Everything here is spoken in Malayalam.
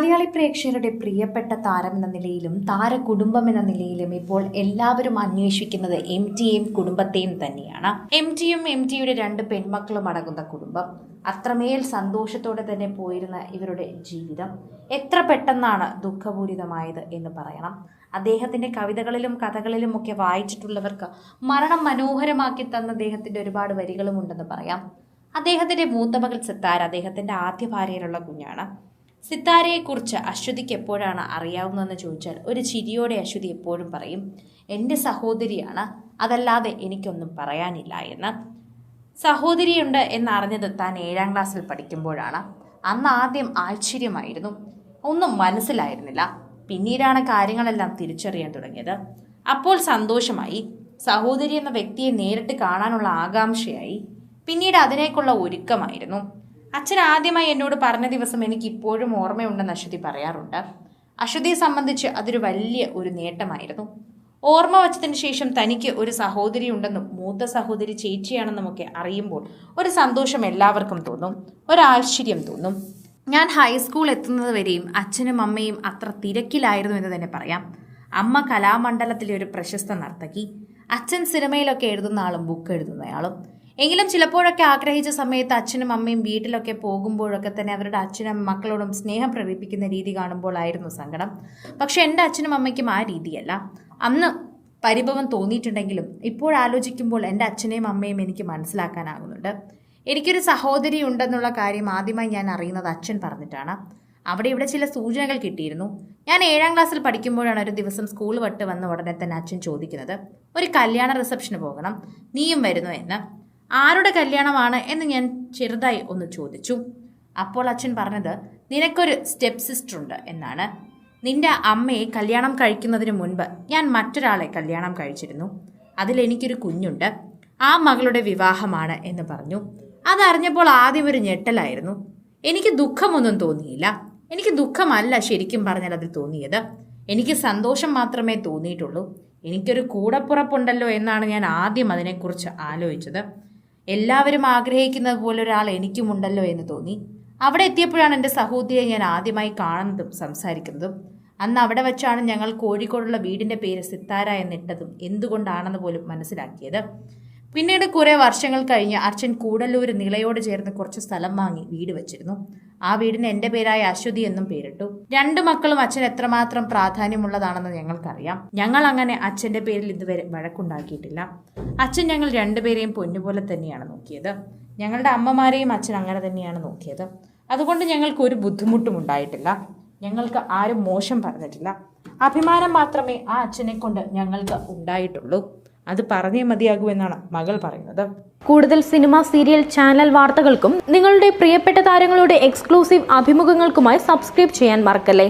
മലയാളി പ്രേക്ഷകരുടെ പ്രിയപ്പെട്ട താരം എന്ന നിലയിലും താരകുടുംബം എന്ന നിലയിലും ഇപ്പോൾ എല്ലാവരും അന്വേഷിക്കുന്നത് എം ടിയെയും കുടുംബത്തെയും തന്നെയാണ്. എം ടിയും എം ടിയുടെ രണ്ട് പെൺമക്കളും അടങ്ങുന്ന കുടുംബം. അത്രമേൽ സന്തോഷത്തോടെ തന്നെ പോയിരുന്ന ഇവരുടെ ജീവിതം. എത്ര പെട്ടെന്നാണ് ദുഃഖപൂരിതമായത് എന്ന് പറയണം. അദ്ദേഹത്തിന്റെ കവിതകളിലും കഥകളിലും ഒക്കെ വായിച്ചിട്ടുള്ളവർക്ക് മരണം മനോഹരമാക്കി തന്ന അദ്ദേഹത്തിന്റെ ഒരുപാട് വരികളും ഉണ്ടെന്ന് പറയാം. അദ്ദേഹത്തിന്റെ മൂത്ത മകൾ അദ്ദേഹത്തിന്റെ ആദ്യ ഭാര്യയിലുള്ള കുഞ്ഞാണ്. സിത്താരയെക്കുറിച്ച് അശ്വതിക്ക് എപ്പോഴാണ് അറിയാവുന്നതെന്ന് ചോദിച്ചാൽ ഒരു ചിരിയോടെ അശ്വതി എപ്പോഴും പറയും എന്റെ സഹോദരിയാണ് അതല്ലാതെ എനിക്കൊന്നും പറയാനില്ല എന്ന്. സഹോദരിയുണ്ട് എന്നറിഞ്ഞത് താൻ ഏഴാം ക്ലാസ്സിൽ പഠിക്കുമ്പോഴാണ്. അന്ന് ആദ്യം ആശ്ചര്യമായിരുന്നു. ഒന്നും മനസ്സിലായിരുന്നില്ല. പിന്നീടാണ് കാര്യങ്ങളെല്ലാം തിരിച്ചറിയാൻ തുടങ്ങിയത്. അപ്പോൾ സന്തോഷമായി. സഹോദരി എന്ന വ്യക്തിയെ നേരിട്ട് കാണാനുള്ള ആകാംക്ഷയായി. പിന്നീട് അതിനേക്കുള്ള ഒരുക്കമായിരുന്നു. അച്ഛൻ ആദ്യമായി എന്നോട് പറഞ്ഞ ദിവസം എനിക്ക് ഇപ്പോഴും ഓർമ്മയുണ്ടെന്ന് അശ്വതി പറയാറുണ്ട്. അശ്വതിയെ സംബന്ധിച്ച് അതൊരു വലിയ ഒരു നേട്ടമായിരുന്നു. ഓർമ്മ വച്ചതിന് ശേഷം തനിക്ക് ഒരു സഹോദരി ഉണ്ടെന്നും മൂത്ത സഹോദരി ചേച്ചിയാണെന്നും ഒക്കെ അറിയുമ്പോൾ ഒരു സന്തോഷം എല്ലാവർക്കും തോന്നും ഒരാശ്ചര്യം തോന്നും. ഞാൻ ഹൈസ്കൂൾ എത്തുന്നത് വരെയും അച്ഛനും അമ്മയും അത്ര തിരക്കിലായിരുന്നു എന്ന് തന്നെ പറയാം. അമ്മ കലാമണ്ഡലത്തിലെ ഒരു പ്രശസ്ത നർത്തകി. അച്ഛൻ സിനിമയിലൊക്കെ എഴുതുന്ന ആളും ബുക്ക് എഴുതുന്നയാളും. എങ്കിലും ചിലപ്പോഴൊക്കെ ആഗ്രഹിച്ച സമയത്ത് അച്ഛനും അമ്മയും വീട്ടിലൊക്കെ പോകുമ്പോഴൊക്കെ തന്നെ അവരുടെ അച്ഛനും മക്കളോടും സ്നേഹം പ്രകടിപ്പിക്കുന്ന രീതി കാണുമ്പോഴായിരുന്നു സങ്കടം. പക്ഷെ എന്റെ അച്ഛനും അമ്മയ്ക്കും ആ രീതിയല്ല. അന്ന് പരിഭവം തോന്നിയിട്ടുണ്ടെങ്കിലും ഇപ്പോഴാലോചിക്കുമ്പോൾ എന്റെ അച്ഛനെയും അമ്മയും എനിക്ക് മനസ്സിലാക്കാനാകുന്നുണ്ട്. എനിക്കൊരു സഹോദരി ഉണ്ടെന്നുള്ള കാര്യം ആദ്യമായി ഞാൻ അറിയുന്നത് അച്ഛൻ പറഞ്ഞിട്ടാണ്. അവിടെ ഇവിടെ ചില സൂചനകൾ കിട്ടിയിരുന്നു. ഞാൻ ഏഴാം ക്ലാസ്സിൽ പഠിക്കുമ്പോഴാണ് ഒരു ദിവസം സ്കൂൾ വിട്ട് വന്ന ഉടനെ തന്നെ അച്ഛൻ ചോദിക്കുന്നത് ഒരു കല്യാണ റിസപ്ഷന് പോകണം. നീയും വരുന്നു എന്ന്? ആരുടെ കല്യാണമാണ് എന്ന് ഞാൻ ചെറുതായി ഒന്ന് ചോദിച്ചു. അപ്പോൾ അച്ഛൻ പറഞ്ഞത് നിനക്കൊരു സ്റ്റെപ്പ് സിസ്റ്റർ ഉണ്ട് എന്നാണ്. നിന്റെ അമ്മയെ കല്യാണം കഴിക്കുന്നതിന് മുൻപ് ഞാൻ മറ്റൊരാളെ കല്യാണം കഴിച്ചിരുന്നു. അതിലെനിക്കൊരു കുഞ്ഞുണ്ട്. ആ മകളുടെ വിവാഹമാണ് എന്ന് പറഞ്ഞു. അതറിഞ്ഞപ്പോൾ ആദ്യം ഒരു ഞെട്ടലായിരുന്നു. എനിക്ക് ദുഃഖമൊന്നും തോന്നിയില്ല. എനിക്ക് ദുഃഖമല്ല ശരിക്കും പറഞ്ഞാൽ അതിൽ തോന്നിയത്. എനിക്ക് സന്തോഷം മാത്രമേ തോന്നിയിട്ടുള്ളൂ. എനിക്കൊരു കൂടപ്പുറപ്പുണ്ടല്ലോ എന്നാണ് ഞാൻ ആദ്യം അതിനെക്കുറിച്ച് ആലോചിച്ചത്. എല്ലാവരും ആഗ്രഹിക്കുന്നത് പോലെ ഒരാൾ എനിക്കുമുണ്ടല്ലോ എന്ന് തോന്നി. അവിടെ എത്തിയപ്പോഴാണ് എന്റെ സഹോദരിയെ ഞാൻ ആദ്യമായി കാണുന്നതും സംസാരിക്കുന്നതും. അന്ന് അവിടെ വെച്ചാണ് ഞങ്ങൾ കോഴിക്കോടുള്ള വീടിന്റെ പേര് സിത്താര എന്നിട്ടതും എന്തുകൊണ്ടാണെന്ന് പോലും മനസ്സിലാക്കിയത്. പിന്നീട് കുറേ വർഷങ്ങൾ കഴിഞ്ഞ് അർച്ചൻ കൂടല്ലൂർ നിളയോട് ചേർന്ന് കുറച്ച് സ്ഥലം വാങ്ങി വീട് വെച്ചിരുന്നു. ആ വീടിന് എന്റെ പേരായ അശ്വതി എന്നും പേരിട്ടു. രണ്ട് മക്കളും അച്ഛൻ എത്രമാത്രം പ്രാധാന്യമുള്ളതാണെന്ന് ഞങ്ങൾക്കറിയാം. ഞങ്ങൾ അങ്ങനെ അച്ഛന്റെ പേരിൽ ഇതുവരെ വഴക്കുണ്ടാക്കിയിട്ടില്ല. അച്ഛൻ ഞങ്ങൾ രണ്ടുപേരെയും പൊന്നുപോലെ തന്നെയാണ് നോക്കിയത്. ഞങ്ങളുടെ അമ്മമാരെയും അച്ഛൻ അങ്ങനെ തന്നെയാണ് നോക്കിയത്. അതുകൊണ്ട് ഞങ്ങൾക്ക് ഒരു ബുദ്ധിമുട്ടും ഉണ്ടായിട്ടില്ല. ഞങ്ങൾക്ക് ആരും മോശം പറഞ്ഞിട്ടില്ല. അഭിമാനം മാത്രമേ ആ അച്ഛനെ കൊണ്ട് ഞങ്ങൾക്ക് ഉണ്ടായിട്ടുള്ളൂ. അത് പറഞ്ഞേ മതിയാകൂ എന്നാണ് മകൾ പറയുന്നത്. കൂടുതൽ സിനിമ സീരിയൽ ചാനൽ വാർത്തകൾക്കും നിങ്ങളുടെ പ്രിയപ്പെട്ട താരങ്ങളുടെ എക്സ്ക്ലൂസീവ് അഭിമുഖങ്ങൾക്കുമായി സബ്സ്ക്രൈബ് ചെയ്യാൻ മറക്കല്ലേ?